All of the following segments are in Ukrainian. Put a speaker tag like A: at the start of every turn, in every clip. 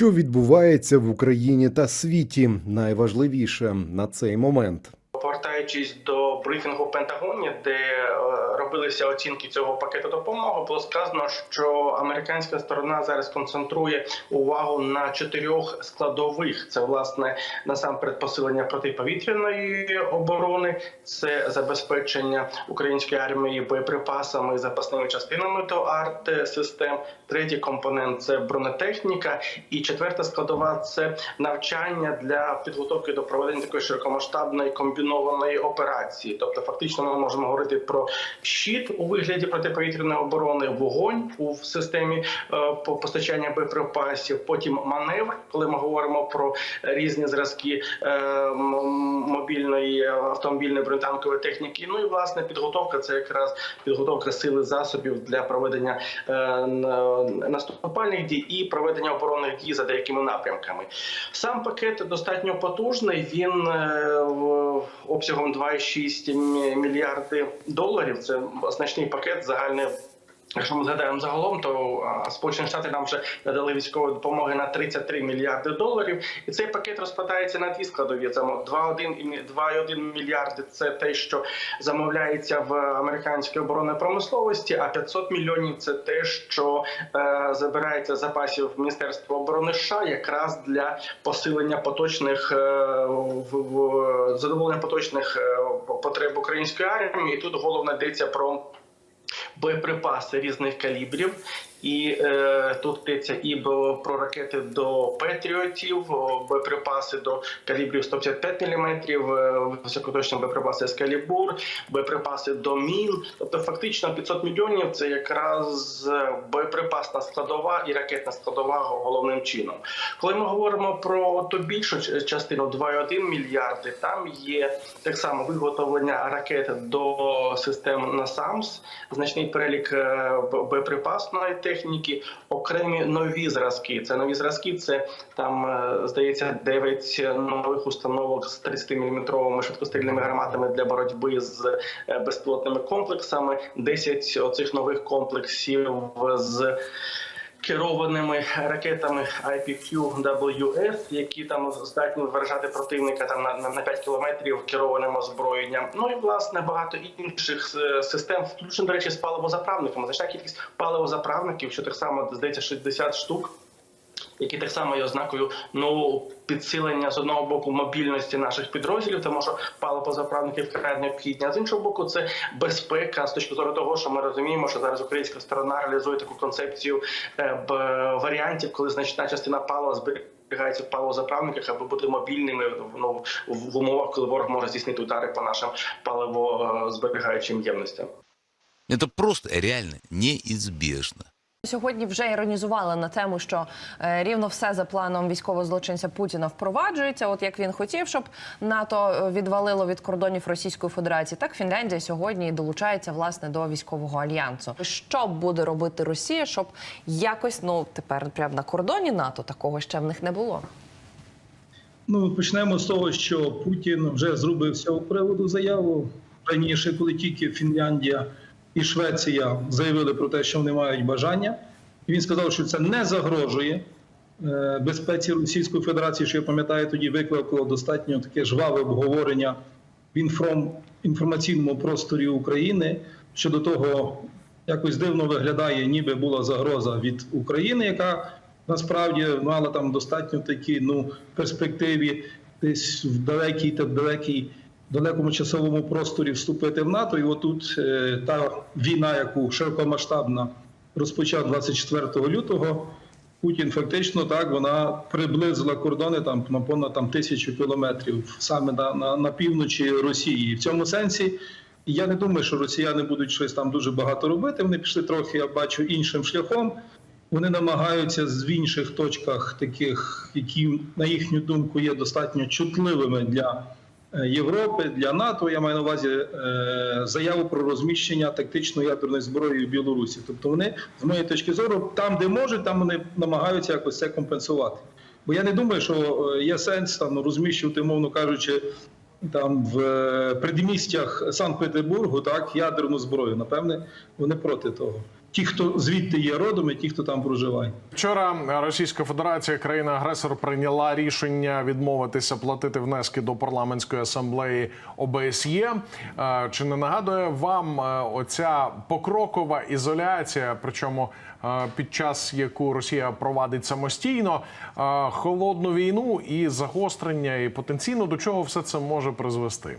A: Що відбувається в Україні та світі? Найважливіше на цей момент.
B: Повертаючись до брифінгу в Пентагоні, де е, робилися оцінки цього пакету допомоги, було сказано, що американська сторона зараз концентрує увагу на чотирьох складових: це власне насамперед посилення протиповітряної оборони, це забезпечення української армії боєприпасами, запасними частинами до арт-систем. Третій компонент це бронетехніка, і четверта складова це навчання для підготовки до проведення такої широкомасштабної комбінованої операції. Тобто, фактично, ми можемо говорити про щит у вигляді протиповітряної оборони, вогонь у системі е, по- постачання боєприпасів. Потім маневр, коли ми говоримо про різні зразки е, м- мобільної автомобільної бронетанкової техніки. Ну і власне підготовка це якраз підготовка сили засобів для проведення е, наступальних дій і проведення оборонних дій за деякими напрямками. Сам пакет достатньо потужний. Він е, обсягом 2,6 мі- мільярди доларів. Це значний пакет загальний. Якщо ми згадаємо загалом, то Сполучені Штати нам вже надали військової допомоги на 33 мільярди доларів, і цей пакет розпадається на дві складові. Це 2,1 і мі- 2,1 мільярди. Це те, що замовляється в американській оборонній промисловості. А 500 мільйонів це те, що е, забирається запасів Міністерства оборони США, якраз для посилення поточних е, в, задоволення поточних е, потреб української армії. І тут головно йдеться про боєприпаси різних калібрів. І е, тут йдеться і про ракети до Петріотів, о, боєприпаси до калібрів 155 мм, високоточні боєприпаси Ескалібур, боєприпаси до мін. Тобто, фактично 500 мільйонів це якраз е, боєприпасна складова і ракетна складова головним чином. Коли ми говоримо про ту більшу частину 2,1 мільярди, там є так само виготовлення ракет до систем НАСАМС, значний перелік е, боєприпасної техніки, окремі нові зразки. Це нові зразки. Це там е, здається 9 нових установок з 30-мм швидкострільними гарматами для боротьби з е, безпілотними комплексами, 10 оцих нових комплексів з керованими ракетами IPQ-WS, які там здатні вражати противника там на, на, на 5 кілометрів керованим озброєнням. Ну і власне багато інших е, систем, включно, до речі, з паливозаправниками. Значна кількість паливозаправників, що так само здається 60 штук. Які так само є ознакою ну підсилення з одного боку мобільності наших підрозділів, тому що паливозаправники вкрай необхідні. А з іншого боку, це безпека з точки зору того, що ми розуміємо, що зараз українська сторона реалізує таку концепцію е, б, варіантів, коли значна частина палива зберігається в паливозаправниках, аби бути мобільними ну, в в умовах, коли ворог може здійснити удари по нашим паливозберігаючим ємностям.
C: Это просто реально неизбежно.
D: Сьогодні вже іронізували на тему, що е, рівно все за планом військового злочинця Путіна впроваджується. От як він хотів, щоб НАТО е, відвалило від кордонів Російської Федерації, так Фінляндія сьогодні долучається власне до військового альянсу. Що буде робити Росія, щоб якось ну тепер прямо на кордоні НАТО такого ще в них не було.
E: Ну, почнемо з того, що Путін вже зробив з приводу заяву раніше, коли тільки Фінляндія і Швеція заявили про те, що вони мають бажання. І він сказав, що це не загрожує е, безпеці Російської Федерації. Що я пам'ятаю, тоді викликало достатньо таке жваве обговорення в інформаційному просторі України щодо того, якось дивно виглядає, ніби була загроза від України, яка насправді мала там достатньо такі ну перспективі десь в далекій та далекій далекому часовому просторі вступити в НАТО. І отут е, та війна, яку широкомасштабно розпочав 24 лютого. Путін фактично так вона приблизила кордони там на понад там тисячу кілометрів саме на, на, на півночі Росії. І в цьому сенсі я не думаю, що росіяни будуть щось там дуже багато робити. Вони пішли трохи, я бачу, іншим шляхом. Вони намагаються з інших точках, таких, які на їхню думку є достатньо чутливими для Європи, для НАТО. Я маю на увазі е, заяву про розміщення тактичної ядерної зброї в Білорусі. Тобто, вони з моєї точки зору, там, де можуть, там вони намагаються якось це компенсувати. Бо я не думаю, що е, є сенс там розміщувати, мовно кажучи, там в е, предмістях Санкт-Петербургу так ядерну зброю. Напевне, вони проти того. Ті, хто звідти є родом, і ті, хто там проживає.
F: Вчора Російська Федерація, країна-агресор, прийняла рішення відмовитися платити внески до парламентської асамблеї ОБСЄ. Е, Чи не нагадує вам е, оця покрокова ізоляція, причому е, під час яку Росія провадить самостійно е, холодну війну і загострення, і потенційно до чого все це може призвести?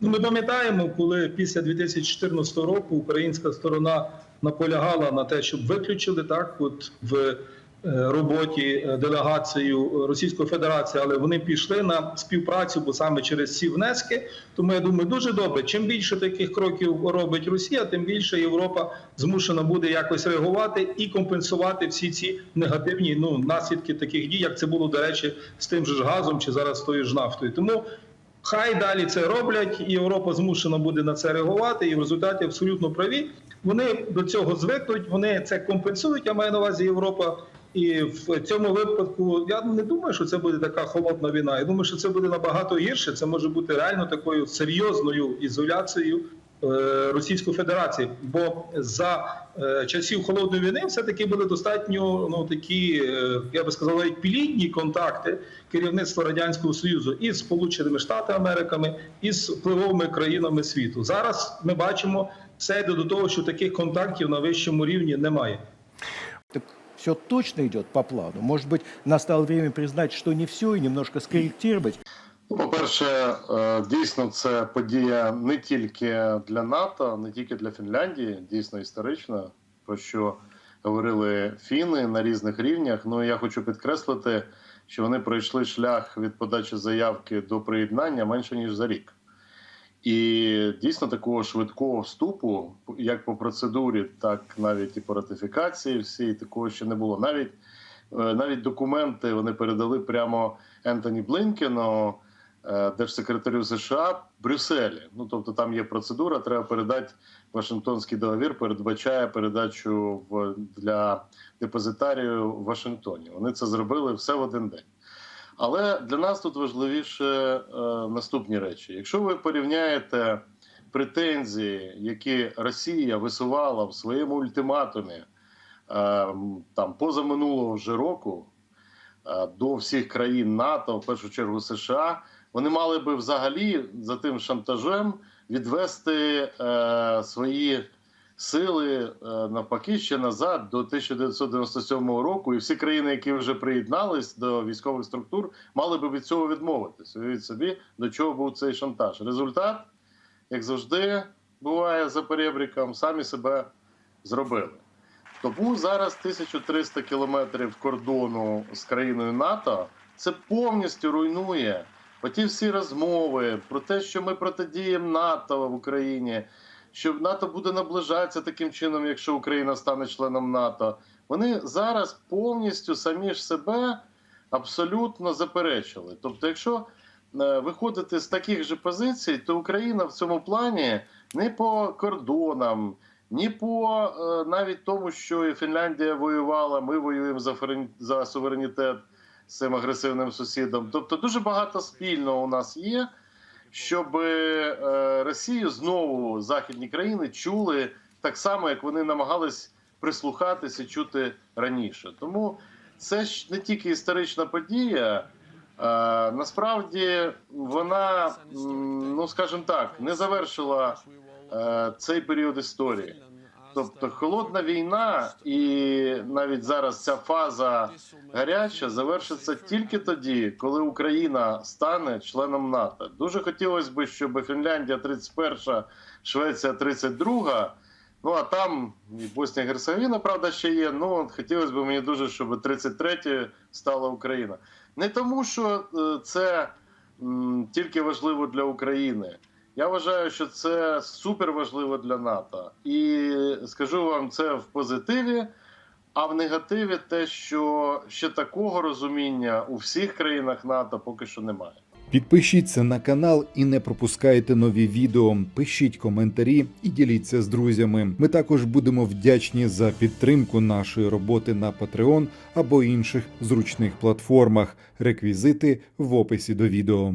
E: Ну, ми пам'ятаємо, коли після 2014 року українська сторона наполягала на те, щоб виключили так, от в е, роботі е, делегацію Російської Федерації, але вони пішли на співпрацю, бо саме через ці внески. Тому я думаю, дуже добре. Чим більше таких кроків робить Росія, тим більше Європа змушена буде якось реагувати і компенсувати всі ці негативні ну наслідки таких дій, як це було до речі, з тим же ж газом чи зараз з тою ж нафтою. Тому Хай далі це роблять, і Європа змушена буде на це реагувати. І в результаті абсолютно праві. Вони до цього звикнуть, вони це компенсують. Я маю на увазі Європа. І в цьому випадку я не думаю, що це буде така холодна війна. Я думаю, що це буде набагато гірше. Це може бути реально такою серйозною ізоляцією Російської Федерації. Бо за е, часів холодної війни все-таки були достатньо ну такі, е, я би сказав, навіть плідні контакти керівництва радянського союзу із Сполученими Штатами Америками і з впливовими країнами світу. Зараз ми бачимо все йде до того, що таких контактів на вищому рівні немає.
G: все точно идет по плану. Может быть, настало время признать, что не все, и немножко скорректировать.
H: Ну, По-перше, е, дійсно, це подія не тільки для НАТО, не тільки для Фінляндії, дійсно історична, про що говорили фіни на різних рівнях. Ну я хочу підкреслити, що вони пройшли шлях від подачі заявки до приєднання менше ніж за рік. І дійсно такого швидкого вступу, як по процедурі, так навіть і по ратифікації, всі такого ще не було. Навіть е, навіть документи вони передали прямо Ентоні Блинкену, держсекретарю США Брюсселі. Ну тобто там є процедура, треба передати Вашингтонський договір, передбачає передачу в для депозитарію в Вашингтоні. Вони це зробили все в один день. Але для нас тут важливіше е, наступні речі. Якщо ви порівняєте претензії, які Росія висувала в своєму ультиматумі е, там позаминулого вже року е, до всіх країн НАТО, в першу чергу США, вони мали би взагалі за тим шантажем відвести е, свої сили е, навпаки ще назад до 1997 року, і всі країни, які вже приєднались до військових структур, мали би від цього відмовитись. Уявіть собі, до чого був цей шантаж. Результат, як завжди, буває за перебріком, самі себе зробили. Тому зараз 1300 кілометрів кордону з країною НАТО це повністю руйнує оті всі розмови про те, що ми протидіємо НАТО в Україні, що НАТО буде наближатися таким чином, якщо Україна стане членом НАТО. Вони зараз повністю самі ж себе абсолютно заперечили. Тобто, якщо е, виходити з таких же позицій, то Україна в цьому плані не по кордонам, ні по е, навіть тому, що і Фінляндія воювала, ми воюємо за, суверенітет з цим агресивним сусідом. Тобто, дуже багато спільного у нас є, щоб е, Росію знову західні країни чули так само, як вони намагались прислухатися чути раніше. Тому це ж не тільки історична подія. Насправді вона, ну скажімо так, не завершила е, цей період історії. Тобто холодна війна і навіть зараз ця фаза гаряча завершиться тільки тоді, коли Україна стане членом НАТО. Дуже хотілося б, щоб Фінляндія 31, Швеція 32, ну а там і Боснія і Герцеговина, правда, ще є. Ну от хотілося б мені дуже, щоб 33 стала Україна. Не тому, що е, це м, тільки важливо для України. Я вважаю, що це супер важливо для НАТО. І скажу вам це в позитиві, а в негативі те, що ще такого розуміння у всіх країнах НАТО поки що немає.
A: Підпишіться на канал і не пропускайте нові відео. Пишіть коментарі і діліться з друзями. Ми також будемо вдячні за підтримку нашої роботи на Patreon або інших зручних платформах. Реквізити в описі до відео.